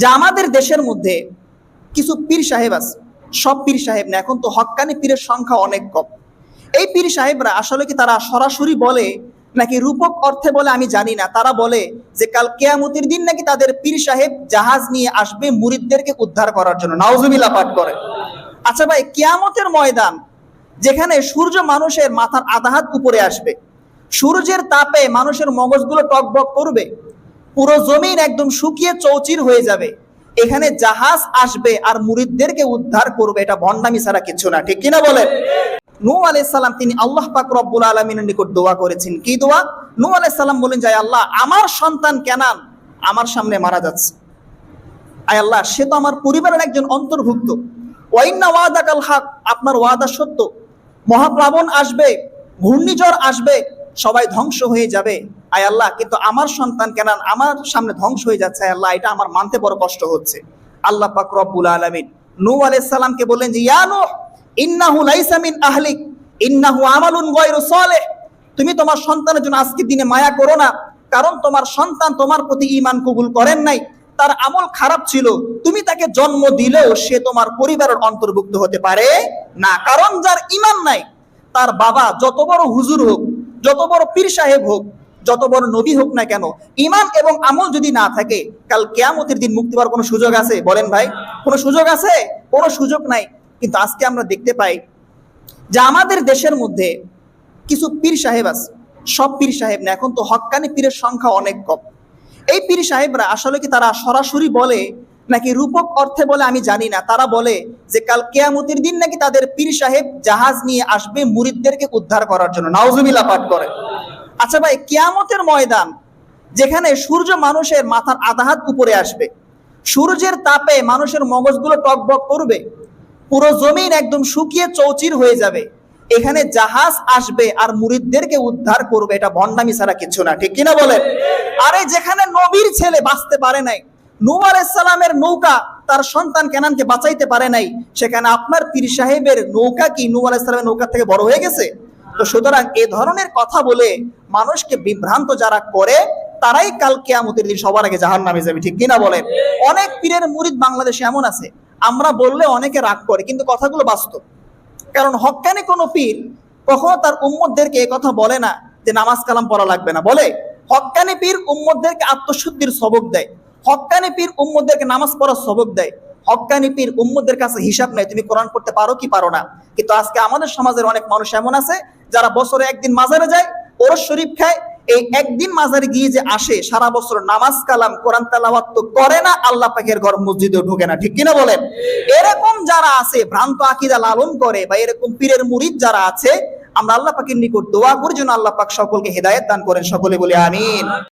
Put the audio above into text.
যে আমাদের দেশের মধ্যে কিছু পীর সাহেব আছে, সব পীর সাহেব না, এখন তো হক্কানি পীরের সংখ্যা অনেক কম। এই পীর সাহেবরা আসলে কি তারা সরাসরি বলে নাকি রূপক অর্থে বলে আমি জানি না, তারা বলে যে কাল কেয়ামতের দিন নাকি তাদের পীর সাহেব জাহাজ নিয়ে আসবে মুরিদদেরকে উদ্ধার করার জন্য। নাউজুবিল্লাহ পাঠ করে। আচ্ছা ভাই, কেয়ামতের ময়দান যেখানে সূর্য মানুষের মাথার আধা হাত উপরে আসবে, সূর্যের তাপে মানুষের মগজগুলো টকবক করবে পুরো জমিন একদম শুকিয়ে চৌচির হয়ে যাবে। এখানে জাহাজ আসবে আর মুরিদদেরকে উদ্ধার করবে, এটা ভণ্ডামি ছাড়া কিছু না, ঠিক কিনা বলেন? নূ আলাইসাল্লাম তিনি আল্লাহ পাক রব্বুল আলমিনের নিকট দোয়া করেছেন। কি দোয়া? নূ আলাইসাল্লাম বলেন আল্লাহ, আমার সন্তান কেনান, আমার সামনে মারা যাচ্ছে। আয় আল্লাহ, সে তো আমার পরিবারের একজন অন্তর্ভুক্ত। ওয়াইন্না ওয়াদা কাল হাক, আপনার ওয়াদা সত্য। মহাপ্লাবন আসবে, ঘূর্ণিঝড় আসবে, সবাই ধ্বংস হয়ে যাবে। আয় আল্লাহ, কিন্তু আমার সন্তান কেন আমার সামনে ধ্বংস হয়ে যাচ্ছে? আয় আল্লাহ, এটা আমার মানতে বড় কষ্ট হচ্ছে। আল্লাহ পাক রব্বুল আলামিন নূহ আলাইহিস সালামকে বললেন যে, ইয়া নূহ, ইন্নাহু লাইসা মিন আহলিক, ইন্নাহু আমালুন গায়রু সালেহ। তুমি তোমার সন্তানের জন্য আজকের দিনে মায়া করো না, কারণ তোমার সন্তান তোমার প্রতি ঈমান কবুল করেন নাই। তার আমল খারাপ ছিল, তুমি তাকে জন্ম দিলেও সে তোমার পরিবারের অন্তর্ভুক্ত হতে পারে না, কারণ যার ঈমান নাই, তার বাবা যত বড় হুজুর হোক, যত বড় পীর সাহেব হোক যত বড় নবী হোক না কেন ইমান এবং আমল যদি না থাকে, কাল কেয়ামতের দিন মুক্তি পাওয়ার কোনো সুযোগ আছে? বলেন ভাই, কোনো সুযোগ আছে? কোনো সুযোগ নাই। কিন্তু আজকে আমরা দেখতে পাই যে আমাদের দেশের মধ্যে কিছু পীর সাহেব আছে। সব পীর সাহেব না, এখন তো হক্কানি পীরের সংখ্যা অনেক কম। এই পীর সাহেবরা আসলে কি তারা সরাসরি বলে, নাকি রূপক অর্থে বলে আমি জানি না। তারা বলে যে কাল কেয়ামতির দিন নাকি তাদের পীর সাহেব জাহাজ নিয়ে আসবে মুরিদদেরকে উদ্ধার করার জন্য। নাউজুবিল্লাহ পাঠ করে। আচ্ছা ভাই, কেয়ামতের ময়দান যেখানে সূর্য মানুষের মাথার আধা হাত উপরে আসবে, সূর্যের তাপে মানুষের মগজগুলো টকবক করবে, পুরো জমিন একদম শুকিয়ে চৌচির হয়ে যাবে, এখানে জাহাজ আসবে আর মুরিদদেরকে উদ্ধার করবে, এটা ভণ্ডামি ছাড়া কিছু না, ঠিক কিনা বলেন? আরে যেখানে নবীর ছেলে বাঁচতে পারে নাই, নূহ আলাইসালামের নৌকা তার সন্তান কেনানকে বাঁচাইতে পারে নাই, সেখানে আপনার পীর সাহেবের নৌকা কি নূহ আলাইসালামের নৌকা থেকে বড় হয়ে গেছে? তো সুতরাং এ ধরনের কথা বলে মানুষকে বিভ্রান্ত যারা করে, তারাই কাল কেয়ামতের দিন সবার আগে জাহান নামে যাবে, ঠিক কিনা বলেন? অনেক পীরের মুরিদ বাংলাদেশে এমন আছে। আমরা বললে অনেকে রাগ করে, কিন্তু কথাগুলো বাস্তব। কারণ হক্কানি কোনো পীর কখনো তার উম্মতদেরকে এ কথা বলে না যে নামাজ কালাম পড়া লাগবে না। বলে, হক্কানি পীর উম্মতদেরকে আত্মশুদ্ধির সবক দেয়। হক্কানি পীর উম্মতদেরকে নামাজ পড়ার সবক দেয়। হকানি পীর উম্মদের কাছে হিসাব নেই, তুমি কোরআন করতে পারো কি পারো না। কিন্তু আজকে আমাদের সমাজের অনেক মানুষ এমন আছে যারা বছরে একদিন মাজারে যায়, ওরস শরীফ খায়। এই একদিন মাজারে গিয়ে যে আসে, সারা বছর নামাজ কালাম, কোরআন তালাওয়াত তো করে না, আল্লাহ পাকের ঘর মসজিদে ঢুকে না। ঠিক কিনা বলেন? এরকম যারা আছে, ভ্রান্ত আকিদা লালন করে বা এরকম পীরের মুরিদ যারা আছে, আমরা আল্লাহ পাকের নিকট দোয়া করি যেন আল্লাহ পাক সকলকে হেদায়ত দান করেন। সকলে বলে আমিন।